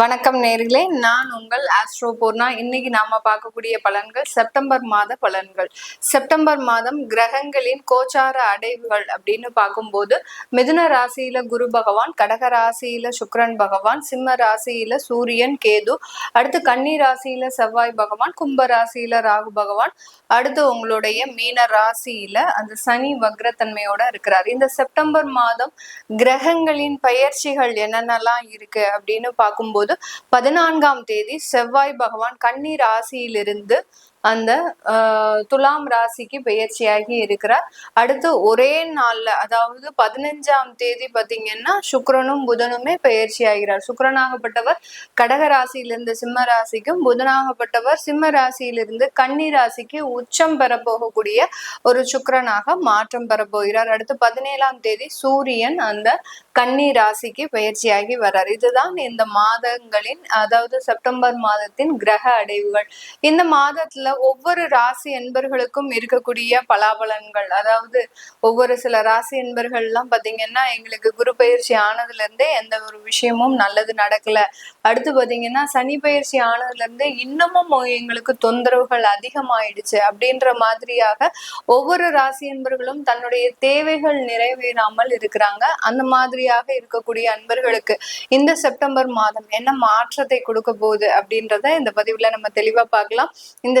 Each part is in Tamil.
வணக்கம் நேர்களே. நான் உங்கள் ஆஸ்ட்ரோ பூர்ணா இன்னைக்கு நாம பார்க்கக்கூடிய பலன்கள் செப்டம்பர் மாத பலன்கள். செப்டம்பர் மாதம் கிரகங்களின் கோச்சார அடைவுகள் அப்படின்னு பார்க்கும்போது மிதுன ராசியில குரு பகவான் கடக ராசியில சுக்கரன் பகவான் சிம்ம ராசியில சூரியன் கேது அடுத்து கன்னி ராசியில செவ்வாய் பகவான் கும்ப ராசியில ராகு பகவான் அடுத்து உங்களுடைய மீன ராசியில அந்த சனி வக்ரத்தன்மையோட இருக்கிறார். இந்த செப்டம்பர் மாதம் கிரகங்களின் பயிற்சிகள் என்னென்னலாம் இருக்கு அப்படின்னு பார்க்கும்போது பதினான்காம் தேதி செவ்வாய் பகவான் கன்னி ராசியிலிருந்து அந்த துலாம் ராசிக்கு பெயர்ச்சியாகி இருக்கிறார். அடுத்து ஒரே நாள்ல அதாவது பதினஞ்சாம் தேதி பாத்தீங்கன்னா சுக்கரனும் புதனுமே பெயர்ச்சி ஆகிறார் சுக்கிரனாகப்பட்டவர் கடக ராசியிலிருந்து சிம்ம ராசிக்கும் புதனாகப்பட்டவர் சிம்ம ராசியிலிருந்து கன்னி ராசிக்கு உச்சம் பெறப்போகக்கூடிய ஒரு சுக்கரனாக மாற்றம் பெற போகிறார் அடுத்து பதினேழாம் தேதி சூரியன் அந்த கன்னி ராசிக்கு பெயர்ச்சியாகி வர்றார். இதுதான் இந்த மாதங்களின் அதாவது செப்டம்பர் மாதத்தின் கிரக அடைவுகள். இந்த மாதத்துல ஒவ்வொரு ராசி என்பர்களுக்கும் இருக்கக்கூடிய பலாபலன்கள். அதாவது ஒவ்வொரு சில ராசி என்பர்கள் எல்லாம் பாத்தீங்கன்னா எங்களுக்கு குரு பயிற்சி ஆனதுல இருந்தே எந்த ஒரு விஷயமும் நல்லது நடக்கல. அடுத்து பாத்தீங்கன்னா சனி பயிற்சி ஆனதுல இருந்தே இன்னமும் எங்களுக்கு தொந்தரவுகள் அதிகமாயிடுச்சு. அப்படின்ற மாதிரியாக ஒவ்வொரு ராசி என்பர்களும் தன்னுடைய தேவைகள் நிறைவேறாமல் இருக்கிறாங்க. அந்த மாதிரியாக இருக்கக்கூடிய அன்பர்களுக்கு இந்த செப்டம்பர் மாதம் என்ன மாற்றத்தை கொடுக்க போகுது அப்படின்றத இந்த பதிவுல நம்ம தெளிவா பார்க்கலாம். இந்த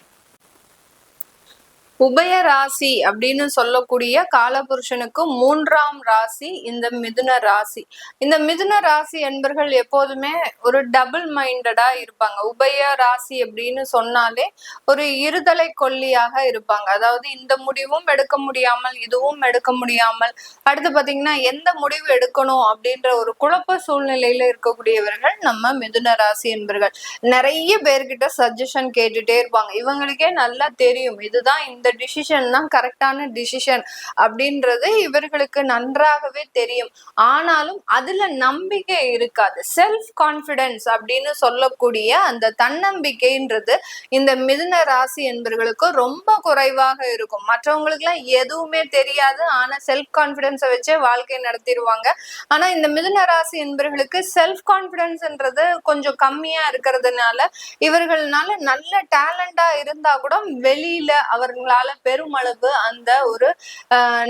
உபய ராசி அப்படின்னு சொல்லக்கூடிய காலபுருஷனுக்கு மூன்றாம் ராசி இந்த மிதுன ராசி. இந்த மிதுன ராசி என்பர்கள் எப்போதுமே ஒரு டபுள் மைண்டடா இருப்பாங்க. உபய ராசி அப்படின்னு சொன்னாலே ஒரு இருதலை கொல்லியாக இருப்பாங்க. அதாவது இந்த முடிவும் எடுக்க முடியாமல் இதுவும் எடுக்க முடியாமல் அடுத்து பாத்தீங்கன்னா எந்த முடிவு எடுக்கணும் அப்படின்ற ஒரு குழப்ப சூழ்நிலையில இருக்கக்கூடியவர்கள் நம்ம மிதுன ராசி என்பர்கள். நிறைய பேர்கிட்ட சஜஷன் கேட்டுட்டே இருப்பாங்க. இவங்களுக்கே நல்லா தெரியும். இதுதான் இந்த டிசிஷன் தான் கரெக்டான டிசிஷன் அப்படின்றது இவர்களுக்கு நன்றாகவே தெரியும். ஆனாலும் அதுல நம்பிக்கை இருக்காது. செல்ஃப் கான்பிடன்ஸ் அப்படின்னு சொல்லக்கூடிய அந்த தன்னம்பிக்கைன்றது இந்த மிதுன ராசி என்பவர்களுக்கு ரொம்ப குறைவாக இருக்கும். மற்றவங்களுக்கு எல்லாம் எதுவுமே தெரியாது. ஆனா செல்ஃப் கான்பிடன்ஸை வச்சே வாழ்க்கை நடத்திடுவாங்க. ஆனா இந்த மிதுன ராசி என்பவர்களுக்கு செல்ஃப் கான்பிடன்ஸ்ன்றது கொஞ்சம் கம்மியா இருக்கிறதுனால இவர்கள்னால நல்ல டேலண்டா இருந்தா கூட வெளியில அவர்களால் பெருமளவு அந்த ஒரு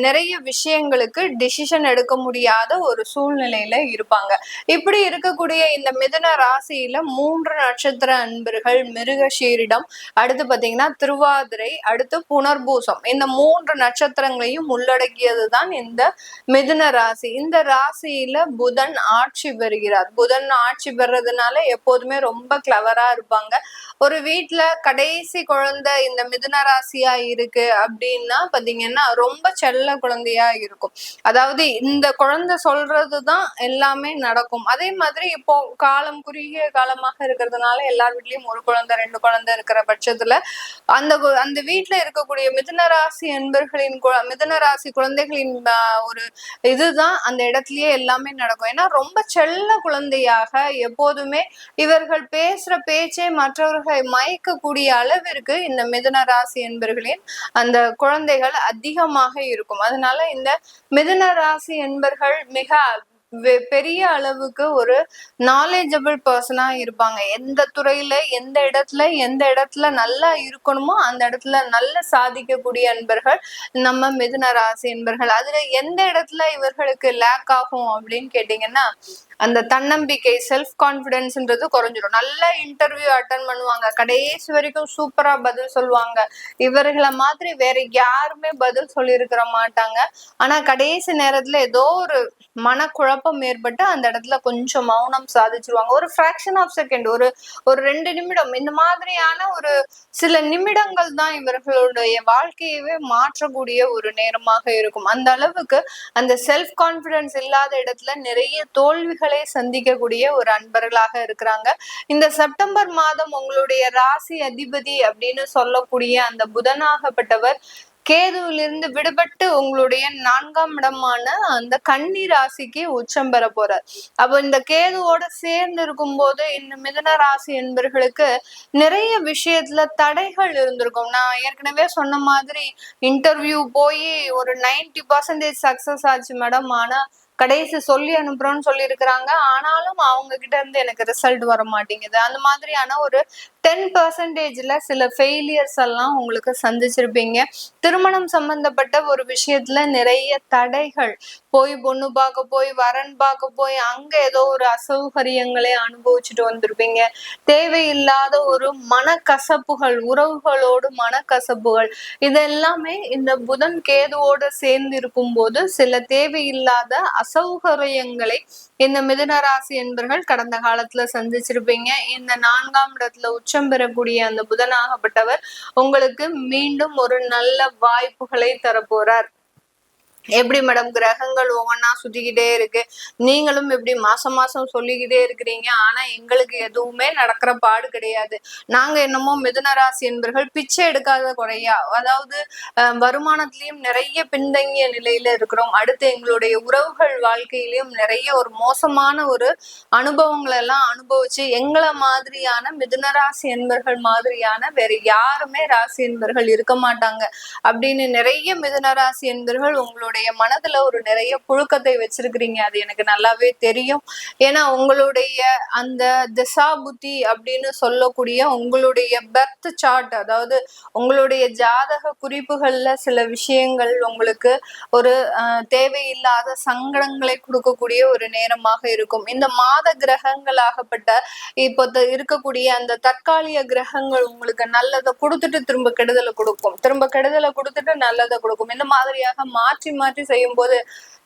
நிறைய விஷயங்களுக்கு டிசிஷன் எடுக்க முடியாத ஒரு சூழ்நிலையில இருப்பாங்க. இப்படி இருக்கக்கூடிய இந்த மிதுன ராசியில மூன்று நட்சத்திர அன்பர்கள் மிருகஷீரிடம் அடுத்து பாத்தீங்கன்னா திருவாதிரை அடுத்து புனர்பூசம். இந்த மூன்று நட்சத்திரங்களையும் உள்ளடக்கியது தான் இந்த மிதுன ராசி. இந்த ராசியில புதன் ஆட்சி பெறுகிறார். புதன் ஆட்சி பெறதுனால எப்போதுமே ரொம்ப கிளவரா இருப்பாங்க. ஒரு வீட்டுல கடைசி குழந்தை இந்த மிதுன ராசியா இருக்கு அப்படின்னா பாத்தீங்கன்னா ரொம்ப செல்ல குழந்தையா இருக்கும். அதாவது இந்த குழந்தை சொல்றதுதான் எல்லாமே நடக்கும். அதே மாதிரி இப்போ காலம் குறுகிய காலமாக இருக்கிறதுனால எல்லார் வீட்லயும் ஒரு குழந்தை ரெண்டு குழந்தை இருக்கிற பட்சத்துல அந்த அந்த வீட்ல இருக்கக்கூடிய மிதுன ராசி என்பர்களின் கு- மிதுன ராசி குழந்தைகளின் ஒரு இதுதான் அந்த இடத்துலயே எல்லாமே நடக்கும். ஏன்னா ரொம்ப செல்ல குழந்தையாக எப்போதுமே இவர்கள் பேசுற பேச்சே மற்றவர்களை மயக்கக்கூடிய அளவிற்கு இந்த மிதுன ராசி என்பர்களின் அந்த குழந்தைகள் அதிகமாக இருக்கும். அதனால இந்த மிதுன ராசி என்பர்கள் மிக பெரிய அளவுக்கு ஒரு நாலேஜபிள் பர்சனா இருப்பாங்க. எந்த துறையில எந்த இடத்துல எந்த இடத்துல நல்லா இருக்கணுமோ அந்த இடத்துல நல்லா சாதிக்கக்கூடிய அன்பர்கள் நம்ம மிதுன ராசி என்பர்கள். அதுல எந்த இடத்துல இவர்களுக்கு லேக் ஆகும் அப்படின்னு கேட்டீங்கன்னா அந்த தன்னம்பிக்கை செல்ஃப் கான்பிடன்ஸ்ன்றது குறைஞ்சிரும். நல்ல இன்டர்வியூ அட்டன் பண்ணுவாங்க. கடைசி வரைக்கும் சூப்பரா பதில் சொல்லுவாங்க. இவர்களை மாதிரி வேற யாருமே பதில் சொல்லியிருக்கிற மாட்டாங்க. ஆனா கடைசி நேரத்துல ஏதோ ஒரு மனக்குழப்பம் குழப்பம் ஏற்பட்டு அந்த இடத்துல கொஞ்சம் மௌனம் சாதிச்சிருவாங்க. ஒரு ஃபிராக்ஷன் ஆஃப் செகண்ட் ஒரு ஒரு ரெண்டு நிமிடம். இந்த மாதிரியான ஒரு சில நிமிடங்கள் தான் இவர்களுடைய வாழ்க்கையவே மாற்றக்கூடிய ஒரு நேரமாக இருக்கும். அந்த அளவுக்கு அந்த செல்ஃப் கான்பிடன்ஸ் இல்லாத இடத்துல நிறைய தோல்விகளை சந்திக்கக்கூடிய ஒரு அன்பர்களாக இருக்கிறாங்க. இந்த செப்டம்பர் மாதம் உங்களுடைய ராசி அதிபதி அப்படின்னு சொல்லக்கூடிய அந்த புதனாகப்பட்டவர் கேதுவிலிருந்து விடுபட்டு உங்களுடைய நான்காம் இடமான அந்த கன்னி ராசிக்கு உச்சம் பெற போறார். அப்போ இந்த கேதுவோட சேர்ந்து இருக்கும் போது இந்த மிதன ராசி என்பர்களுக்கு நிறைய விஷயத்துல தடைகள் இருந்திருக்கும். நான் ஏற்கனவே சொன்ன மாதிரி இன்டர்வியூ போய் ஒரு நைன்டி பர்சன்டேஜ் சக்சஸ் ஆச்சு மேடம் ஆனா கடைசி சொல்லி அனுப்புறோம்னு சொல்லியிருக்கிறாங்க. ஆனாலும் அவங்க கிட்ட இருந்து எனக்கு ரிசல்ட் வர மாட்டேங்குது. அந்த மாதிரியான ஒரு டென் பர்சன்டேஜ்ல சில ஃபெயிலியர்ஸ் எல்லாம் உங்களுக்கு சந்திச்சிருப்பீங்க. திருமணம் சம்பந்தப்பட்ட ஒரு விஷயத்துல நிறைய தடைகள். போய் பொண்ணு பார்க்க போய் வரன் பார்க்க போய் அங்க ஏதோ ஒரு அசௌகரியங்களை அனுபவிச்சுட்டு வந்திருப்பீங்க. தேவையில்லாத ஒரு மனக்கசப்புகள் உறவுகளோடு மனக்கசப்புகள் இதெல்லாமே இந்த புதன் கேதுவோட சேர்ந்து இருக்கும்போது சில தேவையில்லாத அசௌகரியங்களை இந்த மிதுன ராசி என்பர்கள் கடந்த காலத்துல சந்திச்சிருப்பீங்க. இந்த நான்காம் இடத்துல உச்சம் பெறக்கூடிய அந்த புதனாகப்பட்டவர் உங்களுக்கு மீண்டும் ஒரு நல்ல வாய்ப்புகளை தரப்போறார். எப்படி மேடம் கிரகங்கள் ஒவ்வொன்றா சுத்திக்கிட்டே இருக்கு? நீங்களும் எப்படி மாசம் மாசம் சொல்லிக்கிட்டே இருக்கிறீங்க. ஆனா எங்களுக்கு எதுவுமே நடக்கிற பாடு கிடையாது. நாங்க என்னமோ மிதுன ராசி என்பர்கள் பிச்சை எடுக்காத குறையா. அதாவது வருமானத்திலயும் நிறைய பின்தங்கிய நிலையில இருக்கிறோம். அடுத்து எங்களுடைய உறவுகள் வாழ்க்கையிலயும் நிறைய ஒரு மோசமான ஒரு அனுபவங்கள் எல்லாம் அனுபவிச்சு எங்களை மாதிரியான மிதுன ராசி என்பர்கள் மாதிரியான வேற யாருமே ராசி என்பர்கள் இருக்க மாட்டாங்க. அப்படின்னு நிறைய மிதுன ராசி என்பர்கள் உங்களோட உங்களுடைய மனதுல ஒரு நிறைய புழுக்கத்தை வச்சிருக்கிறீங்க. அது எனக்கு நல்லாவே தெரியும். ஏன்னா உங்களுடைய அந்த திசா புத்தி அப்படின்னு சொல்லக்கூடிய உங்களுடைய பெர்த் சார்ட் அதாவது உங்களுடைய ஜாதக குறிப்புகள்ல சில விஷயங்கள் உங்களுக்கு ஒரு தேவையில்லாத சங்கடங்களை கொடுக்கக்கூடிய ஒரு நேரமாக இருக்கும். இந்த மாத கிரகங்களாகப்பட்ட இப்போ இருக்கக்கூடிய அந்த தற்காலிக கிரகங்கள் உங்களுக்கு நல்லதை கொடுத்துட்டு திரும்ப கெடுதலை கொடுக்கும். திரும்ப கெடுதலை கொடுத்துட்டு நல்லதை கொடுக்கும். இந்த மாதிரியாக மாற்றி மாற்றி செய்யும் போது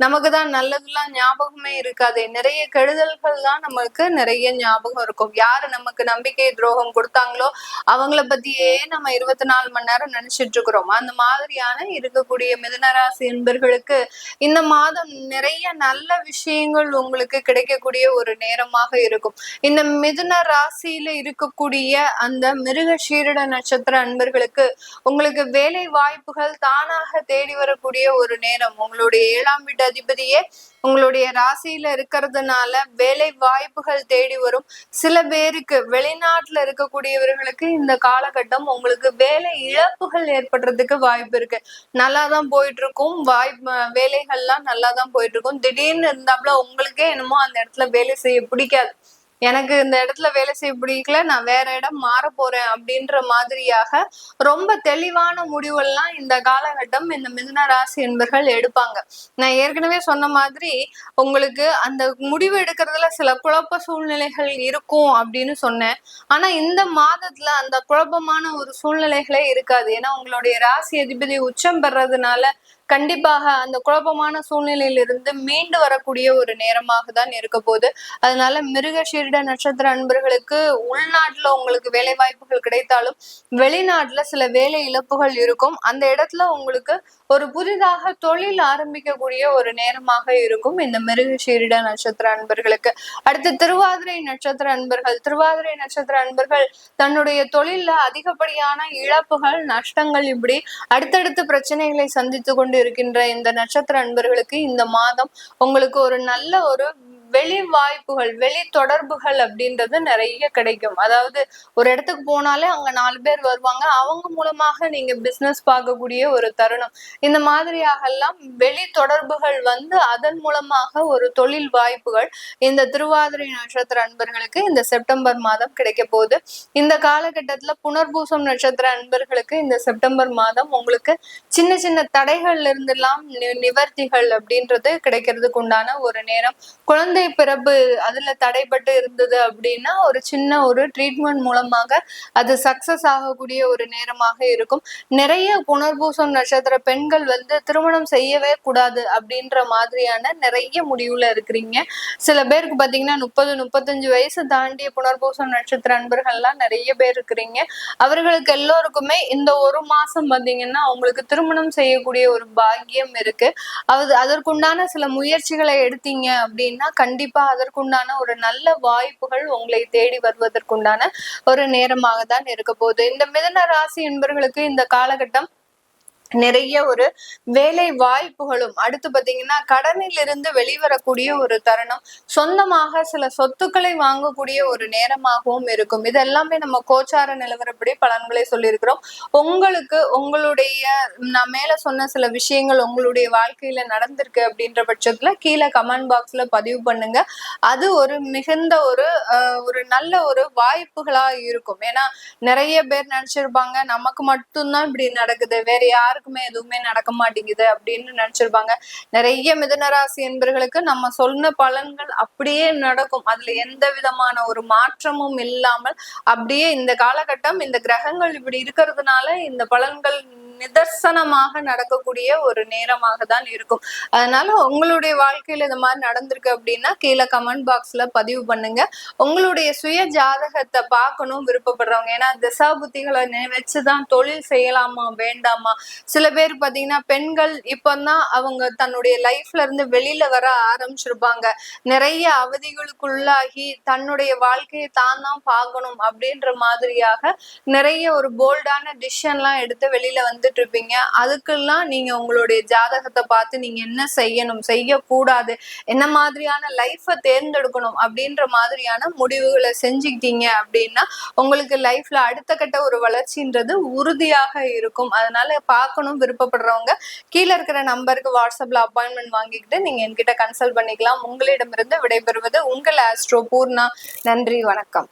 நமக்கு தான் நல்லதுலாம் ஞாபகமே இருக்காது. நிறைய கெடுதல்கள் தான் நமக்கு நிறைய ஞாபகம் இருக்கும். யாரு நமக்கு நம்பிக்கை துரோகம் கொடுத்தாங்களோ அவங்கள பத்தியே நம்ம இருபத்தி நாலு மணி நேரம் நினைச்சிட்டு இருக்கிறோம். அந்த மாதிரியான இருக்கக்கூடிய மிதனராசி என்பர்களுக்கு இந்த மாதம் நிறைய நல்ல விஷயங்கள் உங்களுக்கு கிடைக்கக்கூடிய ஒரு நேரமாக இருக்கும். இந்த மிதுன ராசியில இருக்கக்கூடிய அந்த மிருக சீரட நட்சத்திர அன்பர்களுக்கு உங்களுக்கு வேலை வாய்ப்புகள் தானாக தேடி வரக்கூடிய ஒரு நேரம் உங்களுடைய ஏழாம் வீட்டு அதிபதியே உங்களுடைய ராசியில இருக்கிறதுனால வேலை வாய்ப்புகள் தேடி வரும். சில பேருக்கு வெளிநாட்டுல இருக்கக்கூடியவர்களுக்கு இந்த காலகட்டம் உங்களுக்கு வேலை இழப்புகள் ஏற்படுறதுக்கு வாய்ப்பு இருக்கு. நல்லா தான் போயிட்டு இருக்கும் வாய்ப்பு வேலைகள்லாம் நல்லா தான் போயிட்டு இருக்கும் திடீர்னு இருந்தாப்புல உங்களுக்கே என்னமோ அந்த இடத்துல வேலை செய்ய பிடிக்காது. எனக்கு இந்த இடத்துல வேலை செய்ய பிடிக்கல நான் வேற இடம் மாற போறேன் அப்படின்ற மாதிரியாக ரொம்ப தெளிவான முடிவெல்லாம் இந்த காலகட்டம் இந்த மிதுன ராசி என்பர்கள் எடுப்பாங்க. நான் ஏற்கனவே சொன்ன மாதிரி உங்களுக்கு அந்த முடிவு எடுக்கிறதுல சில குழப்ப சூழ்நிலைகள் இருக்கும் அப்படின்னு சொன்னேன். ஆனா இந்த மாதத்துல அந்த குழப்பமான ஒரு சூழ்நிலைகளே இருக்காது. ஏன்னா உங்களுடைய ராசி அதிபதி உச்சம் பெறதுனால கண்டிப்பாக அந்த குழப்பமான சூழ்நிலையிலிருந்து மீண்டு வரக்கூடிய ஒரு நேரமாக தான் இருக்க போகுது. அதனால மிருகஷீரிட நட்சத்திர அன்பர்களுக்கு உள்நாட்டுல உங்களுக்கு வேலை வாய்ப்புகள் கிடைத்தாலும் வெளிநாட்டுல சில வேலை இழப்புகள் இருக்கும். அந்த இடத்துல உங்களுக்கு ஒரு புதிதாக தொழில் ஆரம்பிக்கக்கூடிய ஒரு நேரமாக இருக்கும் இந்த மிருக சீரிட நட்சத்திர அன்பர்களுக்கு. அடுத்து திருவாதிரை நட்சத்திர அன்பர்கள். திருவாதிரை நட்சத்திர அன்பர்கள் தன்னுடைய தொழில அதிகப்படியான இழப்புகள் நஷ்டங்கள் இப்படி அடுத்தடுத்து பிரச்சனைகளை சந்தித்து கொண்டு கொண்டு இருக்கின்ற இந்த நட்சத்திர அன்பர்களுக்கு இந்த மாதம் உங்களுக்கு ஒரு நல்ல ஒரு வெளி வாய்ப்புகள் வெளி தொடர்புகள் அப்படின்றது நிறைய கிடைக்கும். அதாவது ஒரு இடத்துக்கு போனாலே அங்க நாலு பேர் வருவாங்க. அவங்க மூலமாக நீங்க பிசினஸ் பார்க்கக்கூடிய ஒரு தருணம். இந்த மாதிரியாக எல்லாம் வெளி தொடர்புகள் வந்து அதன் மூலமாக ஒரு தொழில் வாய்ப்புகள் இந்த திருவாதிரை நட்சத்திர அன்பர்களுக்கு இந்த செப்டம்பர் மாதம் கிடைக்க போகுது. இந்த காலகட்டத்துல புனர்பூசம் நட்சத்திர அன்பர்களுக்கு இந்த செப்டம்பர் மாதம் உங்களுக்கு சின்ன சின்ன தடைகள்ல இருந்தெல்லாம் நிவர்த்திகள் அப்படின்றது கிடைக்கிறதுக்கு உண்டான ஒரு நேரம். குழந்தை பிறப்பு அதுல தடைப்பட்டு இருந்தது அப்படின்னா ஒரு சின்ன ஒரு ட்ரீட்மெண்ட் மூலமாக அது சக்சஸ் ஆகக்கூடிய ஒரு நேரமாக இருக்கும். நிறைய புனர்பூசம் நட்சத்திர பெண்கள் வந்து திருமணம் செய்யவே கூடாது அப்படின்ற மாதிரியான நிறைய முடிவுல இருக்கிறீங்க. சில பேருக்கு பாத்தீங்கன்னா முப்பது முப்பத்தஞ்சு வயசு தாண்டிய புனர்பூசம் நட்சத்திர அன்பர்கள்லாம் நிறைய பேர் இருக்கிறீங்க. அவர்களுக்கு எல்லோருக்குமே இந்த ஒரு மாசம் பாத்தீங்கன்னா அவங்களுக்கு திருமணம் செய்யக்கூடிய ஒரு பாக்கியம் இருக்கு. அது அதற்குண்டான சில முயற்சிகளை எடுத்தீங்க அப்படின்னா கண்டிப்பா அதற்குண்டான ஒரு நல்ல வாய்ப்புகள் உங்களை தேடி வருவதற்குண்டான ஒரு நேரமாக தான் இருக்க போகுது. இந்த மிதன ராசி என்பவர்களுக்கு இந்த காலகட்டம் நிறைய ஒரு வேலை வாய்ப்புகளும் அடுத்து பாத்தீங்கன்னா கடனில் இருந்து வெளிவரக்கூடிய ஒரு தருணம். சொந்தமாக சில சொத்துக்களை வாங்கக்கூடிய ஒரு நேரமாகவும் இருக்கும். இது எல்லாமே நம்ம கோச்சார நிலவரப்படி பலன்களை சொல்லியிருக்கிறோம். உங்களுக்கு உங்களுடைய நான் மேல சொன்ன சில விஷயங்கள் உங்களுடைய வாழ்க்கையில நடந்திருக்கு அப்படின்ற பட்சத்துல கீழே கமெண்ட் பாக்ஸ்ல பதிவு பண்ணுங்க. அது ஒரு மிகுந்த ஒரு ஒரு நல்ல ஒரு வாய்ப்புகளா இருக்கும். ஏன்னா நிறைய பேர் நினைச்சிருப்பாங்க நமக்கு மட்டும்தான் இப்படி நடக்குது வேற யார் யாருக்குமே எதுவுமே நடக்க மாட்டேங்குது அப்படின்னு நினைச்சிருப்பாங்க. நிறைய மிதனராசி என்பர்களுக்கு நம்ம சொன்ன பலன்கள் அப்படியே நடக்கும். அதுல எந்த விதமான ஒரு மாற்றமும் இல்லாமல் அப்படியே இந்த காலகட்டம் இந்த கிரகங்கள் இப்படி இருக்கிறதுனால இந்த பலன்கள் நிதர்சனமாக நடக்கக்கூடிய ஒரு நேரமாக தான் இருக்கும். அதனால உங்களுடைய வாழ்க்கையில இந்த மாதிரி நடந்திருக்கு அப்படின்னா கீழே கமெண்ட் பாக்ஸ்ல பதிவு பண்ணுங்க. உங்களுடைய சுய ஜாதகத்தை பார்க்கணும் விருப்பப்படுறவங்க. ஏன்னா திசா புத்திகளை வச்சுதான் தொழில் செய்யலாமா வேண்டாமா? சில பேர் பாத்தீங்கன்னா பெண்கள் இப்பதான் அவங்க தன்னுடைய லைஃப்ல இருந்து வெளியில வர ஆரம்பிச்சிருப்பாங்க. நிறைய அவதிகளுக்குள்ளாகி தன்னுடைய வாழ்க்கையை தான் தான் பார்க்கணும் அப்படின்ற மாதிரியாக நிறைய ஒரு போல்டான டிசிஷன்லாம் எடுத்து வெளியில வந்து வந்துட்டு இருப்பீங்க அதுக்கெல்லாம் நீங்க உங்களுடைய ஜாதகத்தை பார்த்து நீங்க என்ன செய்யணும் செய்யக்கூடாது என்ன மாதிரியான லைஃப்பை தேர்ந்தெடுக்கணும் அப்படின்ற மாதிரியான முடிவுகளை செஞ்சுக்கிட்டீங்க அப்படின்னா உங்களுக்கு லைஃப்ல அடுத்த கட்ட ஒரு வளர்ச்சின்றது உறுதியாக இருக்கும். அதனால பார்க்கணும் விருப்பப்படுறவங்க கீழே இருக்கிற நம்பருக்கு வாட்ஸ்அப்ல அப்பாயின்மெண்ட் வாங்கிக்கிட்டு நீங்க என்கிட்ட கன்சல்ட் பண்ணிக்கலாம். உங்களிடமிருந்து விடைபெறுவது உங்கள் ஆஸ்ட்ரோ பூர்ணா. நன்றி வணக்கம்.